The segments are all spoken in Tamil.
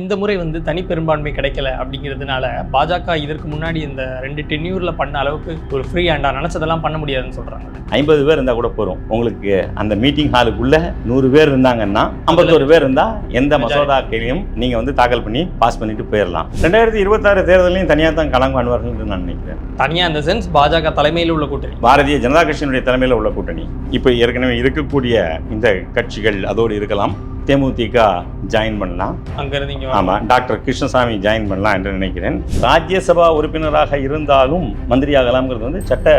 இந்த முறை வந்து தனி பெரும்பான்மை கிடைக்கல அப்படிங்கிறதுனால பாஜக இதற்கு முன்னாடி இந்த ரெண்டு டென்யூர்ல பண்ண அளவுக்கு ஒரு ஃப்ரீ ஹேண்டா நினைச்சதெல்லாம் பண்ண முடியாதுன்னு சொல்றாங்க. ஐம்பது பேர் இருந்தால் கூட போதும். உங்களுக்கு அந்த மீட்டிங் ஹாலுக்குள்ள நூறு பேர் இருந்தாங்கன்னா ஐம்பத்தோரு பேர் இருந்தால் எந்த மசோதாக்களையும் நீங்கள் வந்து தாக்கல் பண்ணி பாஸ் பண்ணிட்டு போயிடலாம் ரெண்டாயிரத்தி இருபத்தாறு தேர்தலையும் தனியாக தான் களம் காணுவார்கள் நான் நினைக்கிறேன். தனியா இந்த சென்ஸ் பாஜக தலைமையில் உள்ள கூட்டணி. பாரதிய ஜனதா கட்சியினுடைய தலைமையில் உள்ள கூட்டணி. இப்போ ஏற்கனவே இருக்கக்கூடிய இந்த கட்சிகள் அதோடு இருக்கலாம். தேமுதிக ஜாயின் பண்ணலாம். அங்க இருந்து இங்க ஆமாம் டாக்டர் கிருஷ்ணசாமி ஜாயின் பண்ணலாம் என்று நினைக்கிறேன். ராஜ்யசபா உறுப்பினராக இருந்தாலும் மந்திரி ஆகலாம்ங்கிறது வந்து சட்ட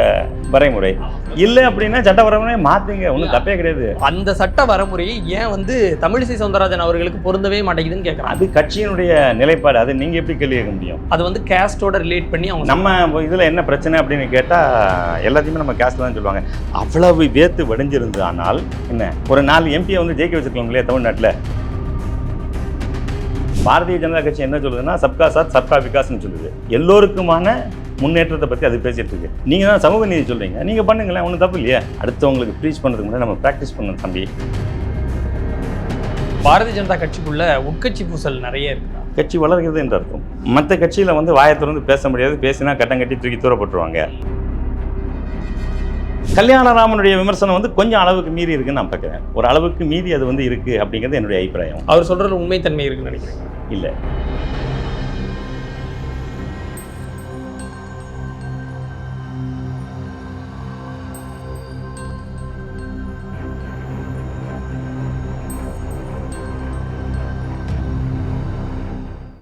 வரைமுறை. இல்லை அப்படின்னா சட்ட வரைமுறை மாற்றுங்க ஒன்றும் தப்பே கிடையாது. அந்த சட்ட வரமுறையை ஏன் வந்து தமிழிசை சவுந்தரராஜன் அவர்களுக்கு பொருந்தவே மாட்டேங்குதுன்னு கேட்கறாங்க அது கட்சியினுடைய நிலைப்பாடு அது நீங்கள் எப்படி கேள்வி கேட்க முடியும்? அது வந்து கேஸ்டோட ரிலேட் பண்ணி அவங்க நம்ம இதில் என்ன பிரச்சனை அப்படின்னு கேட்டால் எல்லாத்தையுமே நம்ம கேஸ்ட் தான் சொல்லுவாங்க. அவ்வளவு வேத்து வடிஞ்சிருந்து ஆனால் என்ன ஒரு நாலு எம்பியை வந்து ஜெயிக்க வச்சிருக்கலாம் இல்லையா தமிழ்நாட்டில் பாரதிய ஜனதா கட்சி என்ன சொல்லுதுன்னா சப்கா சாத் சப்கா விகாஸ்னு சொல்லுது. எல்லோருக்குமான முன்னேற்றத்தை பற்றி அது பேசிட்டு இருக்கு. நீங்கள் தான் சமூக நீதி சொல்றீங்க. நீங்கள் பண்ணுங்களேன் ஒன்றும் தப்பு இல்லையா. அடுத்தவங்களுக்கு ப்ரீச் பண்ணுறதுக்கு முன்னாடி நம்ம ப்ராக்டிஸ் பண்ணணும் தம்பி. பாரதிய ஜனதா கட்சிக்குள்ள உட்கட்சி பூசல் நிறைய இருக்குதா? கட்சி வளர்கிறது என்று அர்த்தம். மற்ற கட்சியில் வந்து வாயை திறந்து பேச முடியாது. பேசினா கட்டம் கட்டி தூக்கி தூர போட்டுருவாங்க கல்யாணராமனுடைய விமர்சனம் வந்து கொஞ்சம் அளவுக்கு மீறி இருக்குன்னு நான் பார்க்குறேன். ஒரு அளவுக்கு மீறி அது வந்து இருக்குது அப்படிங்கிறது என்னுடைய அபிப்பிராயம். அவர் சொல்றது உண்மைத்தன்மை இருக்குன்னு நினைக்கிறேன். இல்லை.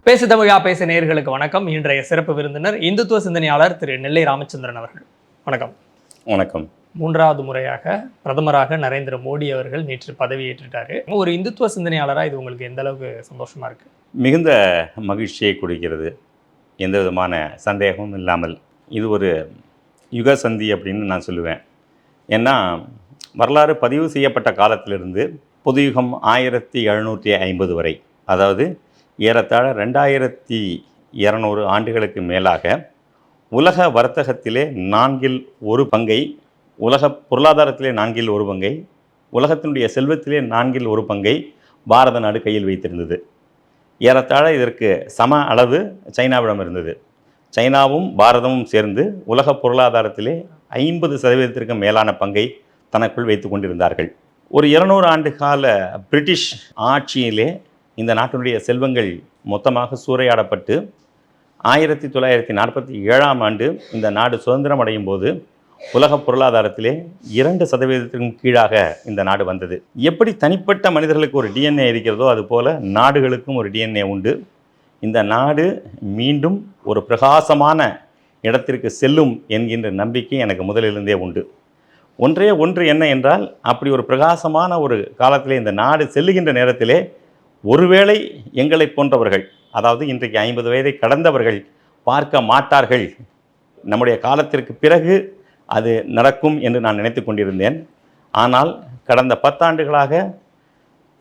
பேசு தமிழா பேச நேயர்களுக்கு வணக்கம். இன்றைய சிறப்பு விருந்தினர் இந்துத்துவ சிந்தனையாளர் திரு நெல்லை ராமச்சந்திரன் அவர்கள். வணக்கம். வணக்கம். மூன்றாவது முறையாக பிரதமராக நரேந்திர மோடி அவர்கள் நேற்று பதவியேற்றுட்டாரு ஒரு இந்துத்துவ சிந்தனையாளராக இது உங்களுக்கு எந்த அளவுக்கு சந்தோஷமா இருக்கு? மிகுந்த மகிழ்ச்சியை கொடுக்கிறது. எந்த விதமான சந்தேகமும் இல்லாமல். இது ஒரு யுக சந்தி அப்படின்னு நான் சொல்லுவேன். ஏன்னா வரலாறு பதிவு செய்யப்பட்ட காலத்திலிருந்து புதுயுகம் ஆயிரத்தி எழுநூற்றி ஐம்பது வரை அதாவது ஏறத்தாழ ரெண்டாயிரத்தி இரநூறு ஆண்டுகளுக்கு மேலாக உலக வர்த்தகத்திலே நான்கில் ஒரு பங்கை உலக பொருளாதாரத்திலே நான்கில் ஒரு பங்கை உலகத்தினுடைய செல்வத்திலே நான்கில் ஒரு பங்கை பாரத நாடு கையில் வைத்திருந்தது. ஏறத்தாழ இதற்கு சம அளவு சைனாவிடம் இருந்தது. சைனாவும் பாரதமும் சேர்ந்து உலக பொருளாதாரத்திலே ஐம்பது சதவீதத்திற்கு மேலான பங்கை தனக்குள் வைத்து கொண்டிருந்தார்கள். ஒரு இருநூறு ஆண்டு கால பிரிட்டிஷ் ஆட்சியிலே இந்த நாட்டினுடைய செல்வங்கள் மொத்தமாக சூறையாடப்பட்டு ஆயிரத்தி தொள்ளாயிரத்தி நாற்பத்தி ஏழாம் ஆண்டு இந்த நாடு சுதந்திரம் அடையும் போது உலக பொருளாதாரத்திலே இரண்டு சதவீதத்திற்கும் கீழாக இந்த நாடு வந்தது. எப்படி தனிப்பட்ட மனிதர்களுக்கு ஒரு டிஎன்ஏ இருக்கிறதோ அதுபோல் நாடுகளுக்கும் ஒரு டிஎன்ஏ உண்டு. இந்த நாடு மீண்டும் ஒரு பிரகாசமான இடத்திற்கு செல்லும் என்கின்ற நம்பிக்கை எனக்கு முதலிலிருந்தே உண்டு. ஒன்றே ஒன்று என்ன என்றால் அப்படி ஒரு பிரகாசமான ஒரு காலத்திலே இந்த நாடு செல்லுகின்ற நேரத்திலே ஒருவேளை எங்களை போன்றவர்கள் அதாவது இன்றைக்கு ஐம்பது வயதை கடந்தவர்கள் பார்க்க மாட்டார்கள். நம்முடைய காலத்திற்கு பிறகு அது நடக்கும் என்று நான் நினைத்து கொண்டிருந்தேன். ஆனால் கடந்த பத்தாண்டுகளாக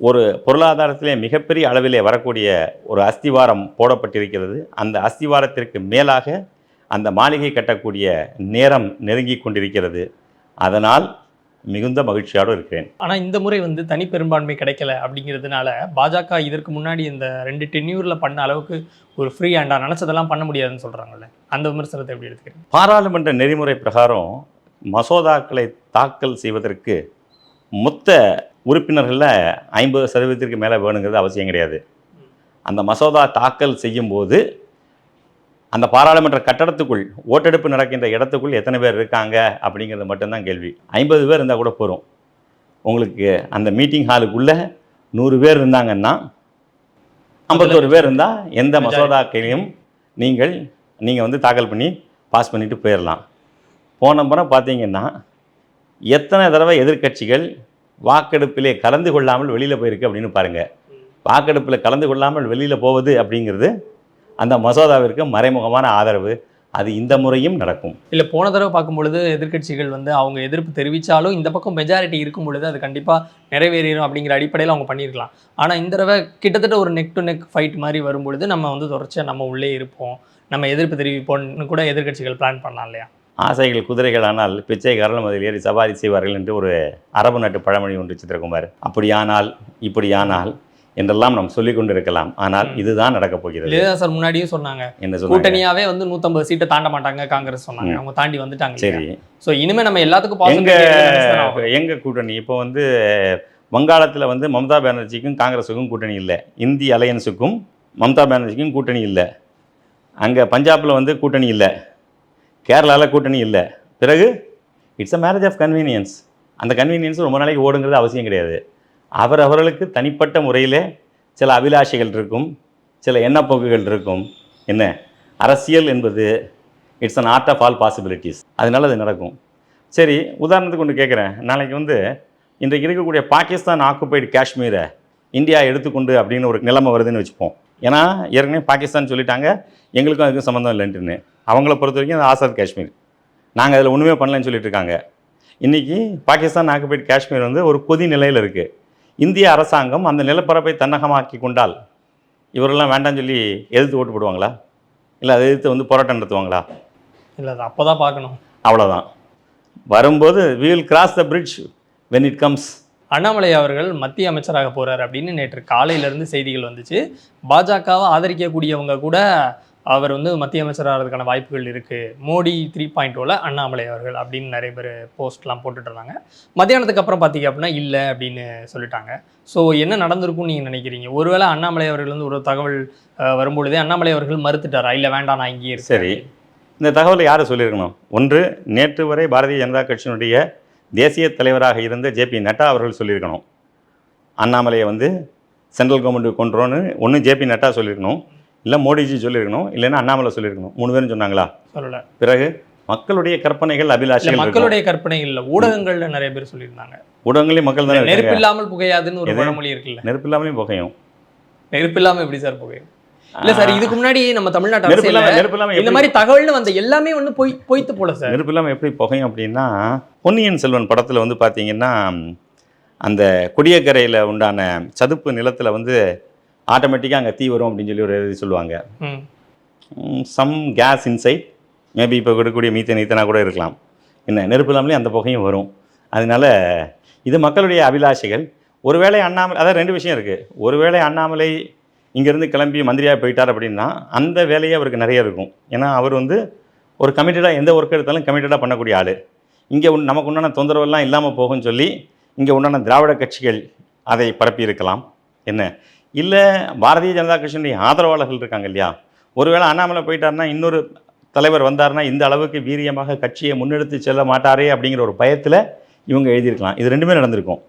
ஒரு பொருளாதாரத்திலே மிகப்பெரிய அளவிலே வரக்கூடிய ஒரு அஸ்திவாரம் போடப்பட்டிருக்கிறது. அந்த அஸ்திவாரத்திற்கு மேலாக அந்த மாளிகை கட்டக்கூடிய நேரம் நெருங்கி கொண்டிருக்கிறது. அதனால் மிகுந்த மகிழ்ச்சியோடு இருக்கிறேன். ஆனா இந்த முறை வந்து தனி பெரும்பான்மை கிடைக்கல அப்படிங்கிறதுனால பாஜக இதற்கு முன்னாடி இந்த ரெண்டு டென்யூர்ல பண்ண அளவுக்கு ஒரு ஃப்ரீ ஹேண்டா நினைச்சதெல்லாம் பண்ண முடியாதுன்னு சொல்றாங்கல்ல. அந்த விமர்சனத்தை எப்படி எடுத்துக்கிறீங்க? பாராளுமன்ற நெறிமுறை பிரகாரம் மசோதாக்களை தாக்கல் செய்வதற்கு மொத்த உறுப்பினர்களில் ஐம்பது சதவீதத்திற்கு மேலே வேணுங்கிறது அவசியம் கிடையாது. அந்த மசோதா தாக்கல் செய்யும்போது அந்த பாராளுமன்ற கட்டடத்துக்குள் ஓட்டெடுப்பு நடக்கின்ற இடத்துக்குள் எத்தனை பேர் இருக்காங்க அப்படிங்கிறது மட்டும்தான் கேள்வி. ஐம்பது பேர் இருந்தால் கூட போகிறோம் உங்களுக்கு அந்த மீட்டிங் ஹாலுக்குள்ளே நூறு பேர் இருந்தாங்கன்னா ஐம்பத்தோரு பேர் இருந்தால் எந்த மசோதாக்களையும் நீங்கள் நீங்கள் வந்து தாக்கல் பண்ணி பாஸ் பண்ணிட்டு போயிடலாம் போன முறை பார்த்தீங்கன்னா எத்தனை தடவை எதிர்க்கட்சிகள் வாக்கெடுப்பிலே கலந்து கொள்ளாமல் வெளியில் போயிருக்கு அப்படின்னு பாருங்கள் வாக்கெடுப்பில் கலந்து கொள்ளாமல் வெளியில் போவது அப்படிங்கிறது அந்த மசோதாவிற்கு மறைமுகமான ஆதரவு. அது இந்த முறையும் நடக்கும். இல்ல போன தடவை பார்க்கும் பொழுது எதிர்க்கட்சிகள் வந்து அவங்க எதிர்ப்பு தெரிவிச்சாலும் இந்த பக்கம் மெஜாரிட்டி இருக்கும் பொழுது அது கண்டிப்பா நிறைவேறிடும் அப்படிங்கிற அடிப்படையில் அவங்க பண்ணியிருக்கலாம். ஆனா இந்த தடவை கிட்டத்தட்ட ஒரு நெக் டு நெக் ஃபைட் மாதிரி வரும்பொழுது நம்ம வந்து தொடர்ச்சியா நம்ம உள்ளே இருப்போம். நம்ம எதிர்ப்பு தெரிவிப்போம்னு கூட எதிர்க்கட்சிகள் பிளான் பண்ணலாம் இல்லையா? ஆசைகள் குதிரைகளானால் பிச்சைக்காரர்களும் அதில் ஏறி சவாரி செய்வார்கள் என்று ஒரு அரபு நாட்டு பழமொழி ஒன்று சித்திரகுமார். அப்படியானால் இப்படியானால் என்றெல்லாம் நாம் சொல்லிக் கொண்டிருக்கலாம். ஆனால். இதுதான் நடக்கப் போகிறது. இல்லையா சார் முன்னாடியும் சொன்னாங்க. என்ன கூட்டணியாவே வந்து நூத்தம்பது சீட்டை தாண்ட மாட்டாங்க காங்கிரஸ் சொன்னாங்க. அவங்க தாண்டி வந்துட்டாங்க சரி. சோ இனிமே நம்ம எல்லாத்துக்கும் எங்க எங்க கூட்டணி? இப்போ வந்து வங்காளத்தில் வந்து மம்தா பானர்ஜிக்கும் காங்கிரஸுக்கும் கூட்டணி இல்லை. இந்தி அலையன்ஸுக்கும் மம்தா பானர்ஜிக்கும் கூட்டணி இல்லை. அங்கே பஞ்சாபில் வந்து கூட்டணி இல்லை. கேரளாவில் கூட்டணி இல்லை. பிறகு it's a marriage of convenience அந்த கன்வீனியன்ஸ் ரொம்ப நாளைக்கு ஓடுங்கிறது அவசியம் கிடையாது. அவர் அவர்களுக்கு தனிப்பட்ட முறையில் சில அபிலாஷைகள் இருக்கும் சில எண்ணப்போக்குகள் இருக்கும். என்ன? அரசியல் என்பது it's an art of all possibilities அதனால் அது நடக்கும். சரி உதாரணத்துக்கு ஒன்று கேட்குறேன் நாளைக்கு வந்து இன்றைக்கு இருக்கக்கூடிய பாகிஸ்தான் ஆக்குபைடு காஷ்மீரை இந்தியா எடுத்துக்கொண்டு அப்படின்னு ஒரு நிலைமை வருதுன்னு வச்சுப்போம். ஏன்னா ஏற்கனவே பாகிஸ்தான் சொல்லிட்டாங்க எங்களுக்கும் அதுக்கும் சம்மந்தம் இல்லைன்ட்டுன்னு. அவங்கள பொறுத்த வரைக்கும் அது ஆசாத் காஷ்மீர். நாங்கள் அதில் ஒன்றுமே பண்ணலன்னு சொல்லிட்டு இருக்காங்க. இன்றைக்கி பாகிஸ்தான் ஆக்குபைடு காஷ்மீர் வந்து ஒரு கொதி நிலையில் இருக்குது இந்திய அரசாங்கம் அந்த நிலப்பரப்பை தன்னகமாக்கி கொண்டால் இவரெல்லாம் வேண்டாம்னு சொல்லி எதிர்த்து ஓட்டு போடுவாங்களா? இல்லை அதை எதிர்த்து வந்து போராட்டம் நடத்துவாங்களா? இல்ல அது அப்பதான் பார்க்கணும். அவ்வளோதான் வரும்போது we will cross the bridge when it comes. Annamalai அவர்கள் மத்திய அமைச்சராக போறாரு அப்படின்னு நேற்று காலையில இருந்து செய்திகள் வந்துச்சு. பாஜகவை ஆதரிக்கக்கூடியவங்க கூட அவர் வந்து மத்திய அமைச்சராகிறதுக்கான வாய்ப்புகள் இருக்குது மோடி த்ரீ பாயிண்ட் ஓவில் அண்ணாமலை அவர்கள் அப்படின்னு நிறைய பேர் போஸ்ட்லாம் போட்டுட்டு இருந்தாங்க மத்தியானத்துக்கு அப்புறம் பார்த்தீங்க அப்படின்னா இல்லை அப்படின்னு சொல்லிட்டாங்க. ஸோ என்ன நடந்திருக்கும்னு நீங்கள் நினைக்கிறீங்க? ஒருவேளை அண்ணாமலை அவர்கள் வந்து ஒரு தகவல் வரும்பொழுதே அண்ணாமலை அவர்கள் மறுத்துட்டாரா? இல்லை வேண்டாம் நான் இங்கேயே சரி. இந்த தகவலை யார் சொல்லியிருக்கணும்? ஒன்று நேற்று வரை பாரதிய ஜனதா கட்சியினுடைய தேசிய தலைவராக இருந்த ஜேபி நட்டா அவர்கள் சொல்லியிருக்கணும். அண்ணாமலையை வந்து சென்ட்ரல் கவர்மெண்ட்டுக்கு கொண்டுறோன்னு ஒன்று ஜேபி நட்டா சொல்லியிருக்கணும். இல்லை மோடிஜி சொல்லியிருக்கணும் இல்லைன்னா அண்ணாமலை சொல்லியிருக்கணும். மூணு பேரும் சொன்னாங்களா? சொல்லல. பிறகு மக்களுடைய கற்பனைகள் இருக்கும். மக்களுடைய கற்பனைகள் இல்ல. ஊடகங்கள்ல நிறைய பேர் சொல்லியிருந்தாங்க. ஊடகங்களையும் மக்கள் தானே நெருப்பு இல்லாமல் புகையாதுன்னு ஒரு? பழமொழி இருக்குல்ல நெருப்பு இல்லாமலையும் புகையும். நெருப்பு இல்லாம எப்படி சார் புகையும்? இல்ல சார் இதுக்கு முன்னாடி நம்ம தமிழ்நாட்டு இல்லாம நெருப்பு இல்லாம இந்த மாதிரி தகவல்னு வந்த எல்லாமே வந்து பொய் பொய்த்து போல சார். நெருப்பு இல்லாமல் எப்படி புகையும் அப்படின்னா பொன்னியின் செல்வன் படத்தில் வந்து பார்த்தீங்கன்னா அந்த கொடியக்கரையில் உண்டான சதுப்பு நிலத்தில் வந்து ஆட்டோமேட்டிக்காக அங்கே தீ வரும் அப்படின்னு சொல்லி ஒரு இது சொல்லுவாங்க. சம் கேஸ் இன்சைட் மேபி இப்போ கொடுக்கக்கூடிய மீத்தன் ஈத்தனா கூட இருக்கலாம். என்ன நெருப்பு இல்லாமலே அந்த புகையும் வரும். அதனால இது மக்களுடைய அபிலாஷைகள். ஒருவேளை அண்ணாமலை அதான் ரெண்டு விஷயம் இருக்குது ஒருவேளை அண்ணாமலை இங்கேருந்து கிளம்பி மந்திரியாக போயிட்டார் அப்படின்னா அந்த வேலையே அவருக்கு நிறைய இருக்கும். ஏன்னா அவர் வந்து ஒரு கமிட்டடாக எந்த ஒர்க் எடுத்தாலும் கமிட்டடாக பண்ணக்கூடிய ஆள். இங்கே நமக்கு உண்டான தொந்தரவெல்லாம் இல்லாமல் போகும்னு சொல்லி இங்கே உண்டான திராவிட கட்சிகள் அதை பரப்பி இருக்கலாம் என்ன? இல்லை பாரதிய ஜனதா கட்சியினுடைய ஆதரவாளர்கள் இருக்காங்க இல்லையா? ஒருவேளை அண்ணாமலை போயிட்டாருன்னா இன்னொரு தலைவர் வந்தாருன்னா இந்த அளவுக்கு வீரியமாக கட்சியை முன்னெடுத்து செல்ல மாட்டாரே அப்படிங்கிற ஒரு பயத்தில் இவங்க எழுதியிருக்கலாம். இது ரெண்டுமே நடந்திருக்கும்.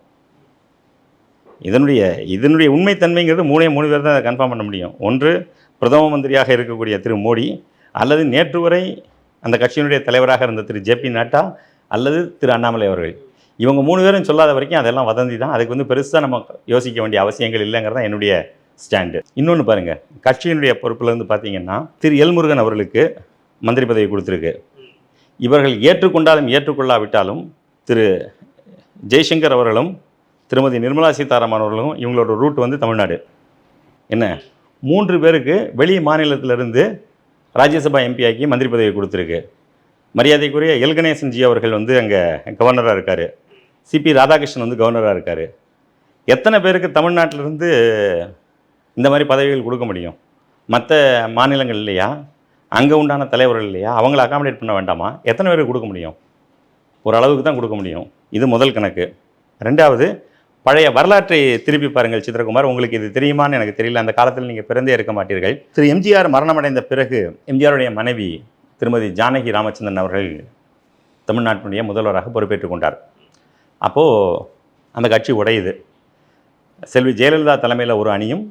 இதனுடைய இதனுடைய உண்மைத்தன்மைங்கிறது மூணே மூணு பேர் தான் அதை கன்ஃபார்ம் பண்ண முடியும். ஒன்று பிரதம மந்திரியாக இருக்கக்கூடிய திரு மோடி அல்லது நேற்று வரை அந்த கட்சியினுடைய தலைவராக இருந்த திரு ஜே பி நட்டா அல்லது திரு அண்ணாமலை அவர்கள். இவங்க மூணு பேரும் சொல்லாத வரைக்கும் அதெல்லாம் வதந்தி தான். அதுக்கு வந்து பெருசாக நம்ம யோசிக்க வேண்டிய அவசியங்கள் இல்லைங்கிறது தான் என்னுடைய ஸ்டாண்டு. இன்னொன்று பாருங்கள் கட்சியினுடைய பொறுப்பிலேருந்து பார்த்தீங்கன்னா திரு எல்முருகன் அவர்களுக்கு மந்திரி பதவி கொடுத்துருக்கு. இவர்கள் ஏற்றுக்கொண்டாலும் ஏற்றுக்கொள்ளாவிட்டாலும் திரு ஜெய்சங்கர் அவர்களும் திருமதி நிர்மலா சீதாராமன் அவர்களும் இவங்களோட ரூட் வந்து தமிழ்நாடு. என்ன? மூன்று பேருக்கு வெளி மாநிலத்திலிருந்து ராஜ்யசபா எம்பி ஆக்கி மந்திரி பதவி கொடுத்துருக்கு. மரியாதைக்குரிய எல்கணேசன் ஜி அவர்கள் வந்து அங்கே கவர்னராக இருக்கார். சிபி ராதாகிருஷ்ணன் வந்து கவர்னராக இருக்கார். எத்தனை பேருக்கு தமிழ்நாட்டிலிருந்து இந்த மாதிரி பதவிகள் கொடுக்க முடியும்? மற்ற மாநிலங்கள் இல்லையா? அங்கே உண்டான தலைவர்கள் இல்லையா? அவங்கள அகாமடேட் பண்ண வேண்டாமா? எத்தனை பேருக்கு கொடுக்க முடியும்? ஓரளவுக்கு தான் கொடுக்க முடியும். இது முதல் கணக்கு. ரெண்டாவது பழைய வரலாற்றை திருப்பி பாருங்கள் சித்திரகுமார். உங்களுக்கு இது தெரியுமான்னு எனக்கு தெரியல. அந்த காலத்தில் நீங்கள் பிறந்தே இருக்க மாட்டீர்கள். திரு எம்ஜிஆர் மரணமடைந்த பிறகு எம்ஜிஆருடைய மனைவி திருமதி ஜானகி ராமச்சந்திரன் அவர்கள் தமிழ்நாட்டினுடைய முதல்வராக பொறுப்பேற்றுக் கொண்டார். அப்போது அந்த கட்சி உடையுது. செல்வி ஜெயலலிதா தலைமையில் ஒரு அணியும்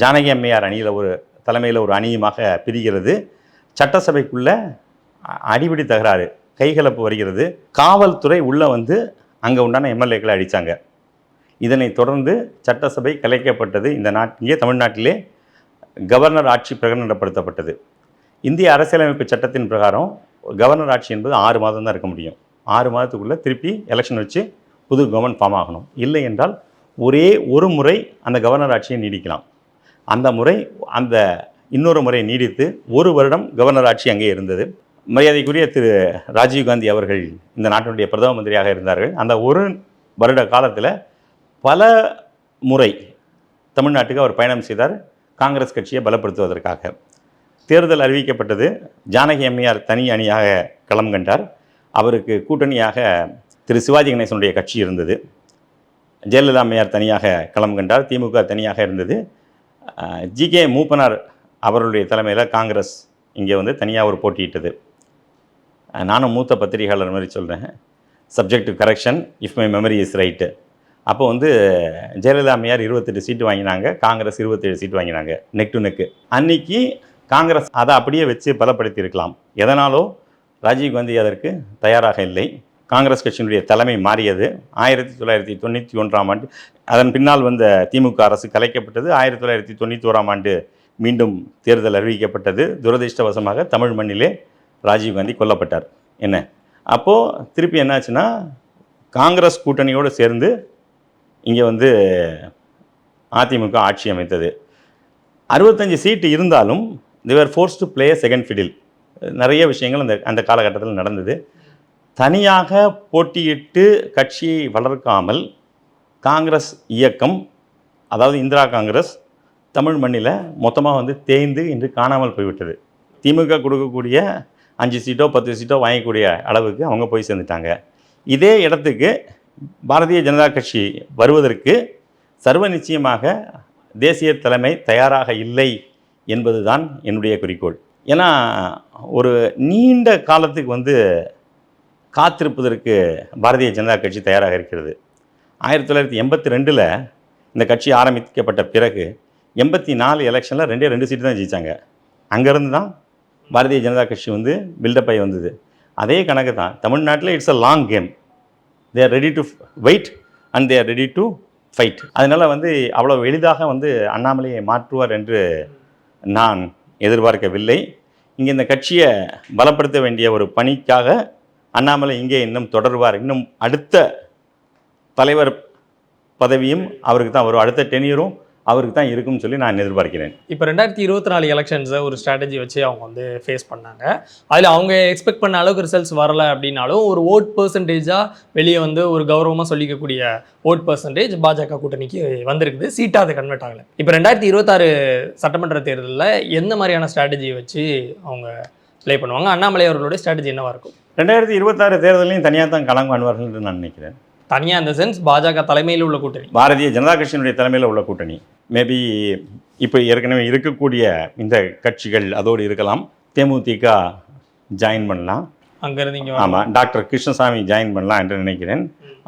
ஜானகி அம்மையார் அணியில் ஒரு தலைமையில் ஒரு அணியுமாக பிரிகிறது. சட்டசபைக்குள்ளே அடிபிடி தகராறு கைகலப்பு வருகிறது. காவல்துறை உள்ளே வந்து அங்கே உண்டான எம்எல்ஏக்களை அடித்தாங்க இதனை தொடர்ந்து சட்டசபை கலைக்கப்பட்டது இந்த நாட் தமிழ்நாட்டிலே கவர்னர் ஆட்சி பிரகடனப்படுத்தப்பட்டது. இந்திய அரசியலமைப்பு சட்டத்தின் பிரகாரம் கவர்னர் ஆட்சி என்பது ஆறு மாதம் தான் இருக்க முடியும். ஆறு மாதத்துக்குள்ளே திருப்பி எலெக்ஷன் வச்சு புது கவர்மெண்ட் ஃபார்ம் ஆகணும். இல்லை என்றால் ஒரே ஒரு முறை அந்த கவர்னர் ஆட்சியை நீடிக்கலாம். அந்த முறை அந்த இன்னொரு முறை நீடித்து ஒரு வருடம் கவர்னர் ஆட்சி அங்கே இருந்தது. மரியாதைக்குரிய திரு ராஜீவ்காந்தி அவர்கள் இந்த நாட்டினுடைய பிரதம மந்திரியாக இருந்தார்கள். அந்த ஒரு வருட காலத்தில் பல முறை தமிழ்நாட்டுக்கு அவர் பயணம் செய்தார் காங்கிரஸ் கட்சியை பலப்படுத்துவதற்காக. தேர்தல் அறிவிக்கப்பட்டது. ஜானகி அம்மையார் தனி அணியாக களம் கண்டார். அவருக்கு கூட்டணியாக திரு சிவாஜி கணேசனுடைய கட்சி இருந்தது. ஜெயலலிதா அம்மையார் தனியாக களம் கண்டார் திமுக தனியாக இருந்தது. ஜி கே மூப்பனார் அவருடைய தலைமையில் காங்கிரஸ் இங்கே வந்து தனியாக ஒரு போட்டியிட்டது நானும் மூத்த பத்திரிகையாளர் மாதிரி சொல்கிறேன் subject correction if my memory is right அப்போ வந்து ஜெயலலிதா அம்மையார் இருபத்தெட்டு சீட்டு வாங்கினாங்க காங்கிரஸ் இருபத்தேழு சீட்டு வாங்கினாங்க நெக் டு நெக்கு அன்னைக்கு காங்கிரஸ் அதை அப்படியே வச்சு பலப்படுத்தியிருக்கலாம். எதனாலோ எதனாலோ ராஜீவ்காந்தி அதற்கு தயாராக இல்லை. காங்கிரஸ் கட்சியினுடைய தலைமை மாறியது. ஆயிரத்தி தொள்ளாயிரத்தி தொண்ணூற்றி ஒன்றாம் ஆண்டு அதன் பின்னால் வந்த திமுக அரசு கலைக்கப்பட்டது. ஆயிரத்தி தொள்ளாயிரத்தி தொண்ணூற்றி ஓராம் ஆண்டு மீண்டும் தேர்தல் அறிவிக்கப்பட்டது. துரதிர்ஷ்டவசமாக தமிழ் மண்ணிலே ராஜீவ்காந்தி கொல்லப்பட்டார். என்ன? அப்போது திருப்பி என்னாச்சுன்னா காங்கிரஸ் கூட்டணியோடு சேர்ந்து இங்கே வந்து அதிமுக ஆட்சி அமைத்தது. அறுபத்தஞ்சு சீட்டு இருந்தாலும் they're force to play second fiddle நிறைய விஷயங்கள் அந்த அந்த காலகட்டத்தில் நடந்தது. தனியாக போட்டியிட்டு கட்சியை வளர்க்காமல் காங்கிரஸ் இயக்கம் அதாவது இந்திரா காங்கிரஸ் தமிழ் மண்ணில் மொத்தமாக வந்து தேய்ந்து இன்று காணாமல் போய்விட்டது. திமுக கொடுக்கக்கூடிய அஞ்சு சீட்டோ பத்து சீட்டோ வாங்கக்கூடிய அளவுக்கு அவங்க போய் சேர்ந்துட்டாங்க. இதே இடத்துக்கு பாரதிய ஜனதா கட்சி வருவதற்கு சர்வ நிச்சயமாக தேசிய தலைமை தயாராக இல்லை என்பதுதான் என்னுடைய குறிக்கோள். ஏன்னா ஒரு நீண்ட காலத்துக்கு வந்து காத்திருப்பதற்கு பாரதிய ஜனதா கட்சி தயாராக இருக்கிறது. ஆயிரத்தி தொள்ளாயிரத்தி எண்பத்தி ரெண்டில் இந்த கட்சி ஆரம்பிக்கப்பட்ட பிறகு எண்பத்தி நாலு எலெக்ஷனில் ரெண்டே ரெண்டு சீட்டு தான் ஜெயித்தாங்க அங்கேருந்து தான் பாரதிய ஜனதா கட்சி வந்து பில்டப் ஆகி வந்தது. அதே கணக்கு தான் தமிழ்நாட்டில் it's a long game they are ready to wait and they are ready to fight அதனால் வந்து அவ்வளோ எளிதாக வந்து அண்ணாமலையை மாற்றுவார் என்று நான் எதிர்பார்க்கவில்லை. இங்கே இந்த கட்சியை பலப்படுத்த வேண்டிய ஒரு பணிக்காக அண்ணாமலை இங்கே இன்னும் தொடர்வார். இன்னும் அடுத்த தலைவர் பதவியும் அவருக்கு தான் வரும். அடுத்த டெனியரும் அவருக்கு தான் இருக்கும்னு சொல்லி நான் எதிர்பார்க்கிறேன். இப்போ ரெண்டாயிரத்தி இருபத்தி நாலு எலெக்ஷன்ஸை ஒரு ஸ்ட்ராட்டஜி வச்சு அவங்க வந்து ஃபேஸ் பண்ணாங்க. அதில் அவங்க எக்ஸ்பெக்ட் பண்ண அளவுக்கு ரிசல்ட்ஸ் வரல அப்படின்னாலும் ஒரு ஓட் பர்சன்டேஜாக வெளியே வந்து ஒரு கௌரவமாக சொல்லிக்கக்கூடிய ஓட் பர்சன்டேஜ் பாஜக கூட்டணிக்கு வந்திருக்குது. சீட்டாக அது கன்வெர்ட் ஆகலை. இப்போ ரெண்டாயிரத்தி இருபத்தாறு சட்டமன்ற தேர்தலில் எந்த மாதிரியான ஸ்ட்ராட்டஜியை வச்சு அவங்க ப்ளே பண்ணுவாங்க? அண்ணாமலை அவர்களுடைய ஸ்ட்ராட்டஜி என்னவாக இருக்கும்? ரெண்டாயிரத்தி இருபத்தாறு தேர்தலையும் தனியாக தான் களம் என்று நான் நினைக்கிறேன். தனியாக இந்த சென்ஸ் பாஜக தலைமையில் உள்ள கூட்டணி. பாரதிய ஜனதா கட்சியினுடைய தலைமையில் உள்ள கூட்டணி. மேபி இப்போ ஏற்கனவே இருக்கக்கூடிய இந்த கட்சிகள் அதோடு இருக்கலாம். தேமுதிக ஜாயின் பண்ணலாம். அங்கேருந்து இங்கே ஆமாம் டாக்டர் கிருஷ்ணசாமி ஜாயின் பண்ணலாம் என்று நினைக்கிறேன்.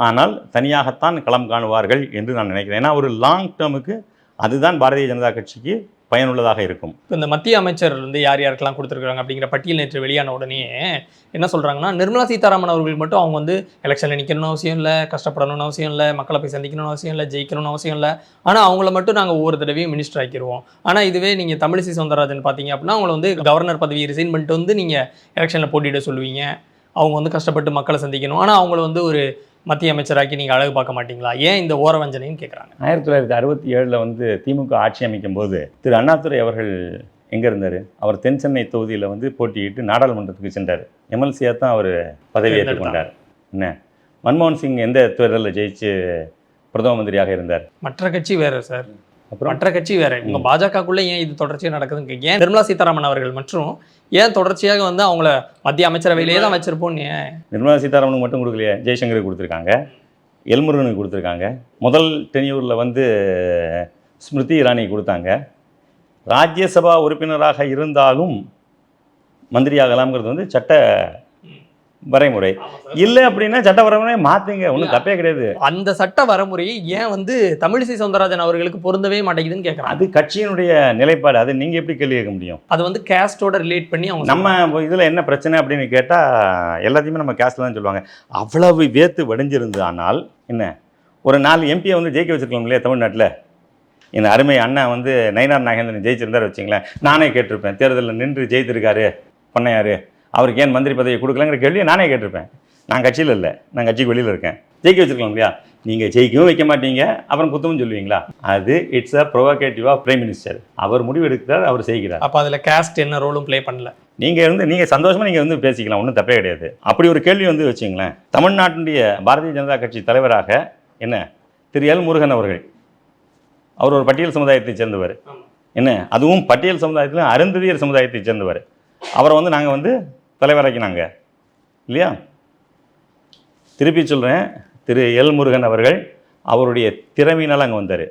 ஆனால் தனியாகத்தான் களம் காணுவார்கள் என்று நான் நினைக்கிறேன். ஏன்னா ஒரு லாங் டேர்முக்கு அதுதான் பாரதிய ஜனதா கட்சிக்கு பயனுள்ளதாக இருக்கும். இப்போ இந்த மத்திய அமைச்சர் வந்து யார் யாருக்கெல்லாம் கொடுத்துருக்காங்க அப்படிங்கிற பட்டியல் நேற்று வெளியான உடனே என்ன சொல்கிறாங்கன்னா நிர்மலா சீதாராமன் அவர்கள் மட்டும் அவங்க வந்து எலெக்ஷனில் நிற்கணும்னு அவசியம் இல்லை கஷ்டப்படணும்னு அவசியம் இல்லை மக்களை போய் சந்திக்கணும்னு அவசியம் இல்லை ஜெயிக்கணும்னு அவசியம் இல்லை. ஆனால் அவங்கள மட்டும் நாங்கள் ஒவ்வொரு தடவையும் மினிஸ்டர் ஆக்கிடுவோம் ஆனால் இதுவே நீங்கள் தமிழிசை சவுந்தரராஜன் பார்த்தீங்க அப்படின்னா அவங்கள வந்து கவர்னர் பதவியை ரிசைன் பண்ணிட்டு வந்து நீங்கள் எலெக்ஷனில் போட்டியிட சொல்லுவீங்க. அவங்க வந்து கஷ்டப்பட்டு மக்களை சந்திக்கணும். ஆனால் அவங்கள வந்து ஒரு மத்திய அமைச்சராக்கி நீங்கள் அழகு பார்க்க மாட்டீங்களா? ஏன் இந்த ஓரவஞ்சனைன்னு கேட்குறாங்க ஆயிரத்தி தொள்ளாயிரத்தி அறுபத்தி ஏழில் வந்து திமுக ஆட்சி அமைக்கும் போது திரு அண்ணாதுரை அவர்கள் எங்கே இருந்தார்? அவர் தென் சென்னை தொகுதியில் வந்து போட்டியிட்டு நாடாளுமன்றத்துக்கு சென்றார். எம்எல்சியாக தான் அவர் பதவி ஏற்றுக்கொண்டார் என்ன? மன்மோகன் சிங் எந்த தேர்தலில் ஜெயிச்சு பிரதம மந்திரியாக இருந்தார்? மற்ற கட்சி வேற சார். அப்புறம்? மற்ற கட்சி வேற. இவங்க பாஜகக்குள்ள ஏன் இது தொடர்ச்சியாக நடக்குதுன்னு ஏன் நிர்மலா சீதாராமன் அவர்கள் மற்றும் ஏன் தொடர்ச்சியாக வந்து அவங்கள மத்திய அமைச்சரவையிலேயே தான் வச்சிருப்போம் ஏன்? நிர்மலா சீதாராமனுக்கு மட்டும் கொடுக்கலையே ஜெய்சங்கருக்கு கொடுத்துருக்காங்க. எல்முருகனுக்கு கொடுத்துருக்காங்க. முதல் டென்யூரில் வந்து ஸ்மிருதி இரானி கொடுத்தாங்க. ராஜ்யசபா உறுப்பினராக இருந்தாலும் மந்திரியாகலாம்ங்கிறது வந்து சட்ட வரைமுறை. இல்லை அப்படின்னா சட்ட வரைமுறை மாற்றுங்க ஒன்றும் தப்பே கிடையாது. அந்த சட்ட வரைமுறையை ஏன் வந்து தமிழிசை சவுந்தரராஜன் அவர்களுக்கு பொருந்தவே மாட்டேங்குதுன்னு கேட்குறாங்க அது கட்சியினுடைய நிலைப்பாடு. அது நீங்கள் எப்படி கேள்வி கேட்க முடியும்? அது வந்து கேஸ்டோட ரிலேட் பண்ணி அவங்க நம்ம இதில் என்ன பிரச்சனை அப்படின்னு கேட்டால் எல்லாத்தையுமே நம்ம கேஸ்டில் தான் சொல்லுவாங்க. அவ்வளவு வேத்து வடிஞ்சிருந்து ஆனால் என்ன? ஒரு நாலு எம்பியை வந்து ஜெயிக்க வச்சிருக்கலாம் இல்லையா தமிழ்நாட்டில்? இந்த அருமை அண்ணன் வந்து நயினார் நாகேந்திரன் ஜெயிச்சிருந்தாரு வச்சுங்களேன். நானே கேட்டிருப்பேன். தேர்தலில் நின்று ஜெயித்திருக்காரு. பண்ணையாரு. அவருக்கு ஏன் மந்திரி பதவி கொடுக்கலங்கிற கேள்வியை நானே கேட்டிருப்பேன். நான் கட்சியில் இல்லை. நான் கட்சிக்கு வெளியில் இருக்கேன். ஜெயிக்க வச்சிருக்கலாம் இல்லையா? நீங்கள் ஜெயிக்கவும் வைக்க மாட்டீங்க. அப்புறம் குத்தவும் சொல்லுவீங்களா? அது it's a provocative of prime minister அவர் முடிவு எடுக்கிறார் அவர் செய்கிறார். அப்போ அதில் கேஸ்ட் என்ன ரோலும் ப்ளே பண்ணல. நீங்கள் வந்து நீங்கள் சந்தோஷமாக நீங்கள் வந்து பேசிக்கலாம். ஒன்றும் தப்பே கிடையாது. அப்படி ஒரு கேள்வி வந்து வச்சுங்களேன். தமிழ்நாட்டினுடைய பாரதிய ஜனதா கட்சி தலைவராக என்ன? திரு எல் முருகன் அவர்கள். அவர் ஒரு பட்டியல் சமுதாயத்தை சேர்ந்தவர். என்ன? அதுவும் பட்டியல் சமுதாயத்தில் அருந்ததியர் சமுதாயத்தை சேர்ந்தவர். அவரை வந்து நாங்கள் வந்து தலைவராக்கினாங்க இல்லையா? திருப்பி சொல்கிறேன் திரு எல் முருகன் அவர்கள் அவருடைய திறமையினால் அங்கே வந்தார்.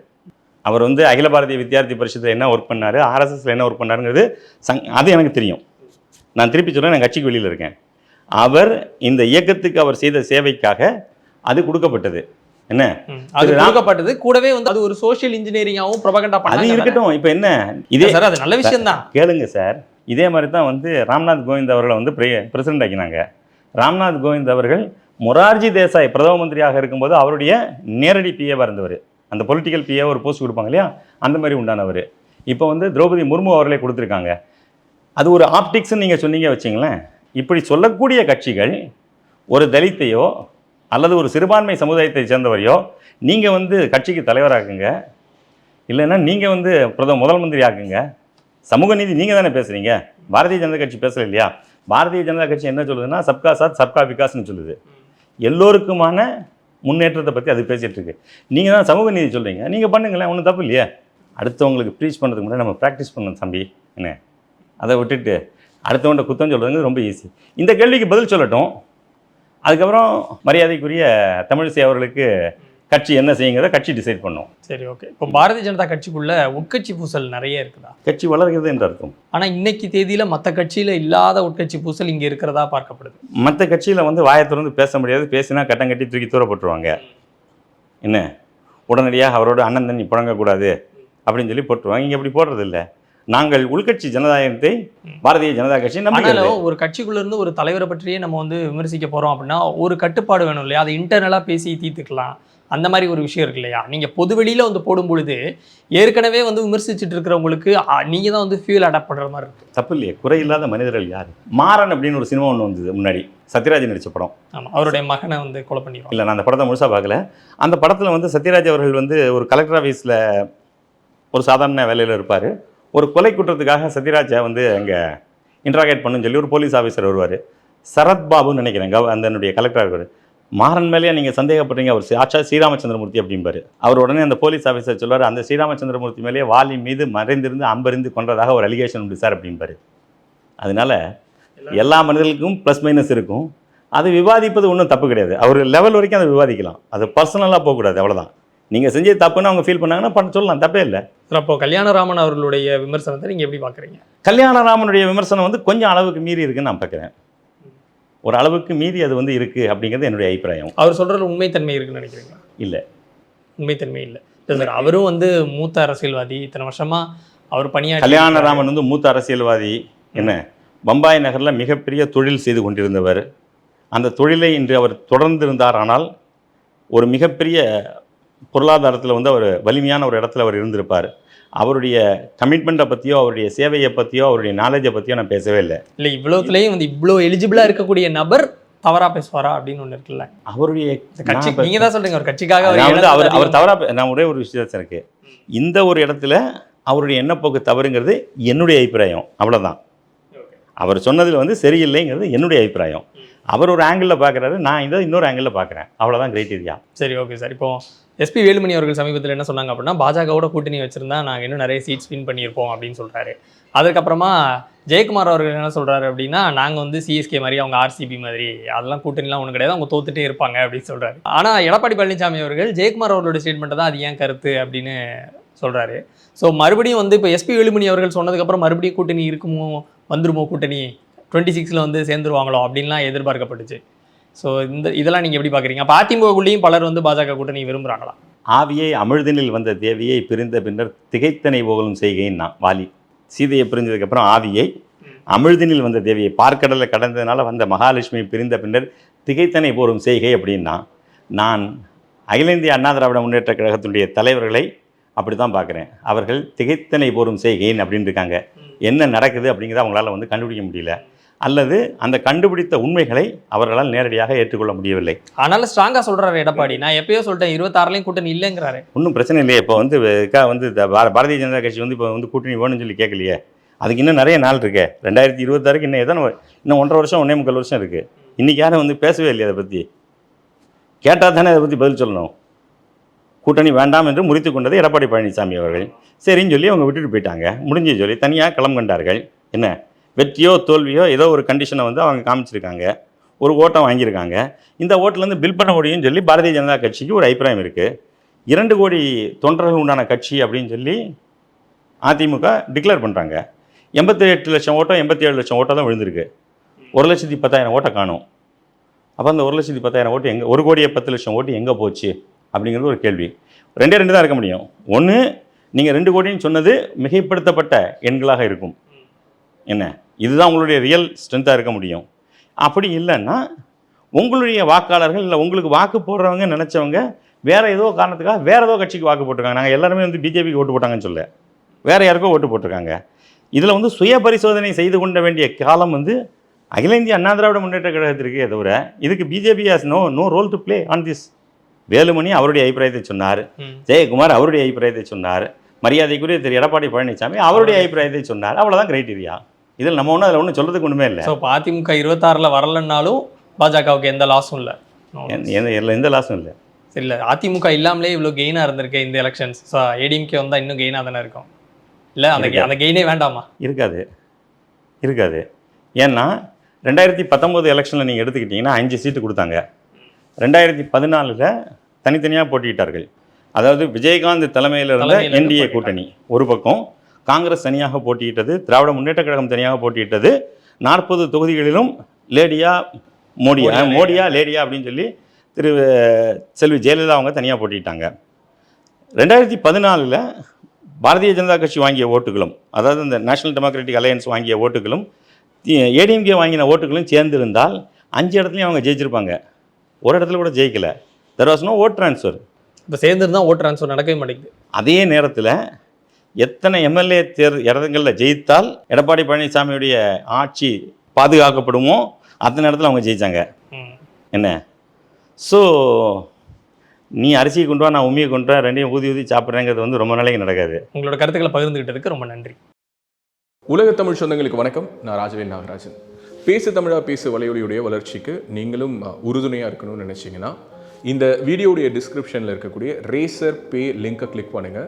அவர் வந்து அகில பாரதிய வித்யார்த்தி பரிஷத்தில் என்ன ஒர்க் பண்ணார் ஆர்எஸ்எஸ்ல என்ன ஒர்க் பண்ணாருங்கிறது சங் அது எனக்கு தெரியும். நான் திருப்பி சொல்கிறேன் நான் கட்சிக்கு வெளியில் இருக்கேன். அவர் இந்த இயக்கத்துக்கு அவர் செய்த சேவைக்காக அது கொடுக்கப்பட்டது. என்ன. அது கொடுக்கப்பட்டது. கூடவே வந்து அது ஒரு சோஷியல் இன்ஜினியரிங்காவும் ப்ரொபகண்டா அது இருக்கட்டும் இப்போ என்ன? இதே சார் அது நல்ல விஷயம் தான் கேளுங்க சார். இதே மாதிரி தான் வந்து ராம்நாத் கோவிந்த் அவர்களை வந்து பிரசிடென்ட் ஆக்கினாங்க. ராம்நாத் கோவிந்த் அவர்கள் மொரார்ஜி தேசாய் பிரதம மந்திரியாக இருக்கும்போது அவருடைய நேரடி பிஏவாக இருந்தவர். அந்த பொலிட்டிக்கல் பிஏ ஒரு போஸ்ட் கொடுப்பாங்க இல்லையா? அந்த மாதிரி உண்டானவர். இப்போ வந்து திரௌபதி முர்மு அவர்களே கொடுத்துருக்காங்க. அது ஒரு ஆப்டிக்ஸ்னு நீங்கள் சொன்னீங்க வச்சிங்களேன். இப்படி சொல்லக்கூடிய கட்சிகள் ஒரு தலித்தையோ அல்லது ஒரு சிறுபான்மை சமுதாயத்தை சேர்ந்தவரையோ நீங்கள் வந்து கட்சிக்கு தலைவராக்குங்க. இல்லைன்னா நீங்கள் வந்து பிரதம முதல் மந்திரி ஆக்குங்க. சமூக நீதி நீங்கள் தானே பேசுகிறீங்க பாரதிய ஜனதா கட்சி பேசல இல்லையா பாரதிய ஜனதா கட்சி என்ன சொல்லுதுன்னா சப்கா சாத் சப்கா விகாஸ்னு சொல்லுது. எல்லோருக்குமான முன்னேற்றத்தை பற்றி அது பேசிகிட்டு இருக்கு. நீங்கள் தான் சமூக நீதி சொல்கிறீங்க நீங்கள் பண்ணுங்களேன் ஒன்றும் தப்பு இல்லையா. அடுத்தவங்களுக்கு ப்ரீச் பண்ணுறதுக்கு முன்னாடி நம்ம ப்ராக்டிஸ் பண்ணணும் தம்பி. என்ன? அதை விட்டுட்டு அடுத்தவன்ட்ட குத்தம் சொல்கிறதுங்கிறது ரொம்ப ஈஸி இந்த கேள்விக்கு பதில் சொல்லட்டும். அதுக்கப்புறம் மரியாதைக்குரிய தமிழிசை அவர்களுக்கு கட்சி என்ன செய்யுங்கிறத கட்சி டிசைட் பண்ணும். சரி ஓகே இப்போ பாரதிய ஜனதா கட்சிக்குள்ள உட்கட்சி பூசல் நிறைய இருக்குதா? கட்சி வளர்கிறது என்று அர்த்தம். ஆனா இன்னைக்கு தேதியில மத்த கட்சியில இல்லாத உட்கட்சி பூசல் இங்க இருக்கிறதா பார்க்கப்படுது. மற்ற கட்சியில் வந்து வாயை திறந்து பேச முடியாது பேசினா கட்டம் கட்டி தூக்கி தூர போட்டுருவாங்க. என்ன? உடனடியாக அவரோட அண்ணன் தண்ணி புழங்கக்கூடாது அப்படின்னு சொல்லி போட்டுருவாங்க. இங்கே அப்படி போடுறது இல்ல நாங்கள் உள்கட்சி ஜனதாயத்தை பாரதிய ஜனதா கட்சி ஆனாலும் ஒரு கட்சிக்குள்ள இருந்து ஒரு தலைவரை பற்றியே நம்ம வந்து விமர்சிக்க போறோம் அப்படின்னா ஒரு கட்டுப்பாடு வேணும் இல்லையா? அதை இன்டர்னலா பேசி தீர்த்துக்கலாம். அந்த மாதிரி ஒரு விஷயம் இருக்கு இல்லையா? நீங்க பொது வெளியில வந்து போடும் பொழுது ஏற்கனவே வந்து விமர்சிச்சுட்டு இருக்கிறவங்களுக்கு அ, நீங்க தான் வந்து ஃபியூல் அடாப்ட் பண்ற மாதிரி இருக்கு. தப்பு இல்லையே. குறையில்லாத மனிதர்கள் யார்? மாறன் அப்படின்னு ஒரு சினிமா ஒன்று வந்தது முன்னாடி. சத்யராஜ் நடித்த படம். ஆமா. அவருடைய மகனை வந்து கொலை பண்ணிடுவாங்க. இல்லை நான் அந்த படத்தை முழுசாக பார்க்கல. அந்த படத்தில் வந்து சத்யராஜ் அவர்கள் வந்து ஒரு கலெக்டர் ஆஃபீஸில் ஒரு சாதாரண வேலையில் இருப்பார். ஒரு கொலை குற்றத்துக்காக சத்யராஜை வந்து அங்கே இன்ட்ராகேட் பண்ணுன்னு சொல்லி ஒரு போலீஸ் ஆஃபீஸர் வருவார். சரத் பாபுன்னு நினைக்கிறேன். கவ அந்த என்னுடைய கலெக்டராக இருக்கார் மாறன் மேலேயே நீங்கள் சந்தேகப்படுறீங்க அவர் சாட்சா ஸ்ரீராமச்சந்திரமூர்த்தி அப்படிம்பாரு. அவர் உடனே அந்த போலீஸ் ஆஃபீஸர் சொல்வார் அந்த ஸ்ரீராமச்சந்திரமூர்த்தி மேலேயே வாலி மீது மறைந்திருந்து அம்பறிந்து கொன்றதாக ஒரு அலிகேஷன் உண்டு சார் அப்படிம்பாரு. அதனால எல்லா மனிதர்களுக்கும் ப்ளஸ் மைனஸ் இருக்கும். அது விவாதிப்பது ஒன்றும் தப்பு கிடையாது. அவர் லெவல் வரைக்கும் அதை விவாதிக்கலாம். அது பர்சனலாக போகக்கூடாது அவ்வளவுதான். நீங்கள் செஞ்சது தப்புன்னு அவங்க ஃபீல் பண்ணாங்கன்னா பண்ண சொல்லலாம் தப்பே இல்லை. சார், அப்போ கல்யாணராமன் அவர்களுடைய விமர்சனத்தை நீங்க எப்படி பாக்குறீங்க? கல்யாணராமனுடைய விமர்சனம் வந்து கொஞ்சம் அளவுக்கு மீறி இருக்குன்னு நான் பார்க்குறேன். ஒரு அளவுக்கு மீறி அது வந்து இருக்குது அப்படிங்கிறது என்னுடைய அபிப்பிராயம். அவர் சொல்றது உண்மைத்தன்மை இருக்குன்னு நினைக்கிறீங்களா? இல்ல. உண்மைத்தன்மை இல்லை. சார் அவரும் வந்து மூத்த அரசியல்வாதி. இத்தனை வருஷமா அவர் பணியாற்றி கல்யாணராமன் வந்து மூத்த அரசியல்வாதி. என்ன? பம்பாய் நகரில் மிகப்பெரிய தொழில் செய்து கொண்டிருந்தவர். அந்த தொழிலை இன்று அவர் தொடர்ந்து இருந்தாரானால் ஒரு மிகப்பெரிய பொருளாதாரத்தில் வந்து அவர் வலிமையான ஒரு இடத்துல அவர் இருந்திருப்பார். அவருடைய கமிட்மெண்ட்டை பற்றியோ அவருடைய சேவையை பற்றியோ அவருடைய நாலேஜை பற்றியோ நான் பேசவே இல்லை. இல்ல இவ்வளவுலயும் வந்து இவ்வளோ எலிஜிபிளா இருக்கக்கூடிய நபர் தவறா பேசுவாரா அப்படின்னு ஒண்ணு இருக்குல்ல? அவருடைய கட்சி நான் இப்ப- நீங்க தான் சொல்றீங்க ஒரு கட்சிக்காக அவர் அவர் அவர் தவறா பே- நான் ஒரே ஒரு விஷயம் எனக்கு. இந்த ஒரு இடத்துல அவருடைய எண்ணப்போக்கு தவறுங்கிறது என்னுடைய அபிப்பிராயம் அவ்வளவுதான். அவர் சொன்னதில் வந்து சரியில்லைங்கிறது என்னுடைய அபிப்பிராயம். அவர் ஒரு ஆங்கிளில் பார்க்குறாரு நான் இதை இன்னொரு ஆங்கிளில் பார்க்குறேன் அவ்வளோதான் கிரைட்டீரியா சரி ஓகே சார் இப்போ எஸ்பி வேலுமணி அவர்கள் சமீபத்தில் என்ன சொன்னாங்க அப்படின்னா பாஜகவோட கூட்டணி வச்சிருந்தா நாங்கள் இன்னும் நிறைய சீட்ஸ் வின் பண்ணியிருப்போம் அப்படின்னு சொல்கிறாரு அதுக்கப்புறமா ஜெயக்குமார் அவர்கள் என்ன சொல்கிறாரு அப்படின்னா நாங்கள் வந்து சிஎஸ்கே மாதிரி அவங்க ஆர்சிபி மாதிரி அதெல்லாம் கூட்டணிலாம் ஒன்றும் கிடையாது அவங்க தோத்துட்டே இருப்பாங்க அப்படின்னு சொல்கிறாரு ஆனால் எடப்பாடி பழனிசாமி அவர்கள் ஜெயக்குமார் அவர்களோட ஸ்டேட்மெண்ட் தான் அது ஏன் கருத்து அப்படின்னு சொல்கிறாரு ஸோ மறுபடியும் வந்து இப்போ எஸ்பி வேலுமணி அவர்கள் சொன்னதுக்கப்புறம் மறுபடியும் கூட்டணி இருக்குமோ வந்துருமோ கூட்டணி? டுவெண்ட்டி சிக்ஸில் வந்து சேர்ந்துருவாங்களோ அப்படின்லாம் எதிர்பார்க்கப்பட்டுச்சு. ஸோ இந்த இதெல்லாம் நீங்கள் எப்படி பார்க்குறீங்க அப்போ அதிமுகக்குள்ளேயும் பலர் வந்து பாஜக கூட்டணி விரும்புகிறாங்களா ஆவியை அமிழ்தினில் வந்த தேவியை பிரிந்த பின்னர் திகைத்தனை போகலும் செய்கைன்னு நான் வாலி. சீதையை பிரிஞ்சதுக்கப்புறம் ஆவியை அமிழ்தினில் வந்த தேவியை பார்க்கடலை கடந்ததுனால வந்த மகாலட்சுமி பிரிந்த பின்னர் திகைத்தனை போரும் செய்கை அப்படின்னா நான் அகில இந்திய அண்ணா திராவிட முன்னேற்ற கழகத்தினுடைய தலைவர்களை அப்படி தான் பார்க்குறேன் அவர்கள் திகைத்தனை போரும் செய்கைன்னு அப்படின்னு இருக்காங்க. என்ன நடக்குது அப்படிங்கிறத அவங்களால வந்து கண்டுபிடிக்க முடியல. அல்லது அந்த கண்டுபிடித்த உண்மைகளை அவர்களால் நேரடியாக ஏற்றுக்கொள்ள முடியவில்லை. ஆனாலும் ஸ்ட்ராங்காக சொல்கிறாரு எடப்பாடி. நான் எப்பயோ சொல்லிட்டேன் இருபத்தாறுலையும் கூட்டணி இல்லைங்கிறாரு. ஒன்றும் பிரச்சனை இல்லையே. இப்போ வந்து வந்து பாரதிய ஜனதா கட்சி வந்து இப்போ வந்து கூட்டணி வேணும்னு சொல்லி கேட்கலையே. அதுக்கு இன்னும் நிறைய நாள் இருக்கே. ரெண்டாயிரத்தி இருபத்தாறுக்கு இன்னும் எத்தனை வ- இன்னும் ஒன்றரை வருஷம் ஒன்றே முக்கால் வருஷம் இருக்குது இன்றைக்கி யாரும் வந்து பேசவே இல்லையே அதை பற்றி கேட்டால் தானே அதை பற்றி பதில் சொல்லணும். கூட்டணி வேண்டாம் என்று முறித்து கொண்டது எடப்பாடி பழனிசாமி அவர்கள். சரின்னு சொல்லி அவங்க விட்டுட்டு போயிட்டாங்க. முடிஞ்சு சொல்லி தனியாக களம் கண்டார்கள். என்ன? வெற்றியோ தோல்வியோ ஏதோ ஒரு கண்டிஷனை வந்து அவங்க காமிச்சிருக்காங்க. ஒரு ஓட்டம் வாங்கியிருக்காங்க. இந்த ஓட்டிலேருந்து பில் பண்ண முடியும்னு சொல்லி பாரதிய ஜனதா கட்சிக்கு ஒரு அபிப்பிராயம் இருக்குது இரண்டு கோடி தொண்டர்கள் உண்டான கட்சி அப்படின்னு சொல்லி அதிமுக டிக்ளேர் பண்ணுறாங்க எண்பத்தி எட்டு லட்சம் ஓட்டம் எண்பத்தி ஏழு லட்சம் ஓட்டம் தான் விழுந்திருக்கு. ஒரு லட்சத்தி பத்தாயிரம் ஓட்டை காணும். அப்போ அந்த ஒரு லட்சத்தி பத்தாயிரம் ஓட்டு எங்கே ஒரு கோடியே பத்து லட்சம் ஓட்டு எங்கே போச்சு? அப்படிங்கிறது ஒரு கேள்வி. ரெண்டே ரெண்டு தான் இருக்க முடியும். ஒன்று நீங்கள் ரெண்டு கோடின்னு சொன்னது மிகைப்படுத்தப்பட்ட எண்களாக இருக்கும். என்ன? இதுதான் உங்களுடைய ரியல் ஸ்ட்ரென்த்தாக இருக்க முடியும். அப்படி இல்லைன்னா உங்களுடைய வாக்காளர்கள் இல்லை உங்களுக்கு வாக்கு போடுறவங்க நினச்சவங்க வேற ஏதோ காரணத்துக்காக வேற ஏதோ கட்சிக்கு வாக்கு போட்டிருக்காங்க. நாங்கள் எல்லாருமே வந்து பிஜேபிக்கு ஓட்டு போட்டாங்கன்னு சொல்ல வேற யாருக்கோ ஓட்டு போட்டிருக்காங்க. இதில் வந்து சுய பரிசோதனை செய்து கொண்ட வேண்டிய காலம் வந்து அகில இந்திய அண்ணா திராவிட முன்னேற்ற கழகத்திற்கு தவிர இதுக்கு BJP has no no role to play on this Velumani அவருடைய அபிப்பிராயத்தை சொன்னார். ஜெயக்குமார் அவருடைய அபிப்பிராயத்தை சொன்னார். மரியாதைக்குரிய திரு எடப்பாடி பழனிசாமி அவருடைய அபிப்பிராயத்தை சொன்னார். அவ்வளோதான் கிரைட்டீரியா இதில் நம்ம ஒன்றும் அதில் ஒன்றும் சொல்றதுக்கு ஒன்றுமே இல்லை. ஸோ இப்போ அதிமுக இருபத்தாறில் வரலன்னாலும் பாஜகவுக்கு எந்த லாஸும் இல்லை. எந்த எந்த- எந்த லாஸும் இல்லை. இல்லை அதிமுக இல்லாமலே இவ்வளோ கெயினாக இருந்திருக்கு இந்த எலெக்ஷன்ஸ் ஸோ ஏடிஎம்கே வந்தால் இன்னும் கெயினாக தானே இருக்கும். இல்லை அந்த. அந்த கெயினே வேண்டாமா? இருக்காது. இருக்காது. ஏன்னா ரெண்டாயிரத்தி பத்தொம்போது எலெக்ஷனில் நீங்கள் எடுத்துக்கிட்டிங்கன்னா அஞ்சு சீட்டு கொடுத்தாங்க. ரெண்டாயிரத்தி பதினாலில் தனித்தனியாக போட்டியிட்டார்கள். அதாவது விஜயகாந்த் தலைமையில் இருந்த என்டிஏ. கூட்டணி ஒரு பக்கம் காங்கிரஸ் தனியாக போட்டியிட்டது திராவிட முன்னேற்ற கழகம் தனியாக போட்டியிட்டது. நாற்பது தொகுதிகளிலும் லேடியா மோடியா மோடியா, லேடியா. அப்படின்னு சொல்லி திரு செல்வி ஜெயலலிதா அவங்க தனியாக போட்டியிட்டாங்க. ரெண்டாயிரத்தி பதினாலில் பாரதிய ஜனதா கட்சி வாங்கிய ஓட்டுகளும் அதாவது இந்த நேஷனல் டெமோக்ராட்டிக் அலையன்ஸ் வாங்கிய ஓட்டுகளும் ஏடிஎம்கே வாங்கின ஓட்டுகளும் சேர்ந்திருந்தால் அஞ்சு இடத்துலையும் அவங்க ஜெயிச்சிருப்பாங்க. ஒரு இடத்துல கூட ஜெயிக்கல. There was no vote transfer இப்போ சேர்ந்துருந்தா ஓட் ட்ரான்ஸ்ஃபர் நடக்கவே மாட்டேங்குது. அதே நேரத்தில் எத்தனை எம்எல்ஏ தேர் இடங்களில் ஜெயித்தால் எடப்பாடி பழனிசாமியுடைய ஆட்சி பாதுகாக்கப்படுமோ அத்தனை இடத்துல அவங்க ஜெயிச்சாங்க. ம். என்ன? ஸோ நீ அரிசியை கொண்டு வா நான் உண்மையை கொண்டு ரெண்டையும் ஊதி ஊதி சாப்பிட்றேங்கிறது வந்து ரொம்ப நாளைக்கு நடக்காது. உங்களோட கருத்துக்களை பகிர்ந்துகிட்டதுக்கு ரொம்ப நன்றி. உலக தமிழ் சொந்தங்களுக்கு வணக்கம். நான் ராஜவேல் நாகராஜன். பேசு தமிழா பேசு வலையொலியுடைய வளர்ச்சிக்கு நீங்களும் உறுதுணையாக இருக்கணும்னு நினச்சிங்கன்னா இந்த வீடியோடைய டிஸ்கிரிப்ஷனில் இருக்கக்கூடிய ரேசர் பே லிங்கை கிளிக் பண்ணுங்கள்